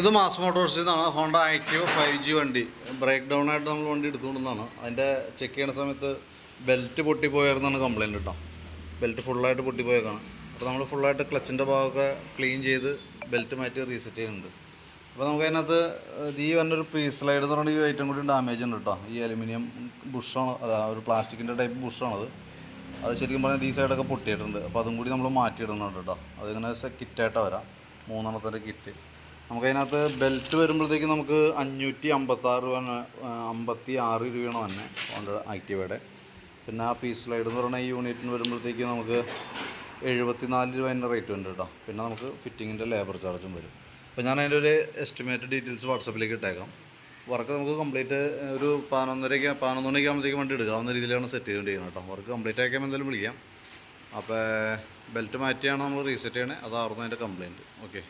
ഇത് മാസ് മോട്ടോഴ്സിൽ നിന്നാണ് ഹോണ്ട ആക്റ്റീവ് ഫൈവ് ജി വണ്ടി. ബ്രേക്ക് ഡൗൺ ആയിട്ട് നമ്മൾ വണ്ടി എടുത്തുകൊണ്ടെന്നാണ് അതിന്റെ ചെക്ക് ചെയ്യുന്ന സമയത്ത് ബെൽറ്റ് പൊട്ടിപ്പോയായിരുന്നാണ് കംപ്ലയിന്റ് കേട്ടോ. ബെൽറ്റ് ഫുള്ളായിട്ട് പൊട്ടിപ്പോയേക്കാണ്. അപ്പോൾ നമ്മൾ ഫുള്ളായിട്ട് ക്ലച്ചിന്റെ ഭാഗമൊക്കെ ക്ലീൻ ചെയ്ത് ബെൽറ്റ് മാറ്റി റീസെറ്റ് ചെയ്യുന്നുണ്ട്. അപ്പോൾ നമുക്ക് അതിനകത്ത് ഇത് ഈ വന്നൊരു പീസ് സ്ലൈഡ് എന്ന് പറഞ്ഞ ഈ ഐറ്റം കൂടി ഡാമേജ് ഉണ്ട് കേട്ടോ. ഈ അലുമിനിയം ബുഷാണ് അല്ല ഒരു പ്ലാസ്റ്റിക്കിന്റെ ടൈപ്പ് ബുഷാണത് അത് ശരിക്കും പറഞ്ഞാൽ ഈ സൈഡൊക്കെ പൊട്ടിയിട്ടുണ്ട്. അപ്പോൾ അതും കൂടി നമ്മൾ മാറ്റിയിടുന്നുണ്ട് കേട്ടോ അതിങ്ങനെ കിറ്റായിട്ട് വരാം. മൂന്നെണ്ണത്തിന്റെ കിറ്റ് നമുക്കതിനകത്ത് ബെൽറ്റ് വരുമ്പോഴത്തേക്ക് നമുക്ക് അഞ്ഞൂറ്റി അമ്പത്താറ് രൂപ അമ്പത്തി ആറ് രൂപയാണ് തന്നെ ഹോണ്ട ആക്റ്റീവയുടെ പിന്നെ ആ പീസ് സ്ലൈഡ് എന്ന് പറയുന്ന ഈ യൂണിറ്റിന് വരുമ്പോഴത്തേക്ക് നമുക്ക് എഴുപത്തി നാല് രൂപ അതിന്റെ റേറ്റ് ഉണ്ട് കേട്ടോ പിന്നെ നമുക്ക് ഫിറ്റിങ്ങിന്റെ ലേബർ ചാർജും വരും. അപ്പോൾ ഞാൻ അതിന്റെ ഒരു എസ്റ്റിമേറ്റ് ഡീറ്റെയിൽസ് വാട്സപ്പിലേക്ക് ഇട്ടേക്കാം. വർക്ക് നമുക്ക് കംപ്ലീറ്റ് ഒരു പതിനൊന്നരയ്ക്ക് പതിനൊന്ന് മണിക്ക് ആകുമ്പോഴത്തേക്ക് വണ്ടി എടുക്കാവുന്ന രീതിയിലാണ് സെറ്റ് ചെയ്തുകൊണ്ടിരിക്കുന്നത് കേട്ടോ. വർക്ക് കംപ്ലീറ്റ് ആക്കാൻ എന്തായാലും വിളിക്കാം. അപ്പോൾ ബെൽറ്റ് മാറ്റിയാണ് നമ്മൾ റീസെറ്റ് ചെയ്യണേ. അതായിരുന്നു അതിന്റെ കംപ്ലയിന്റ് ഓക്കെ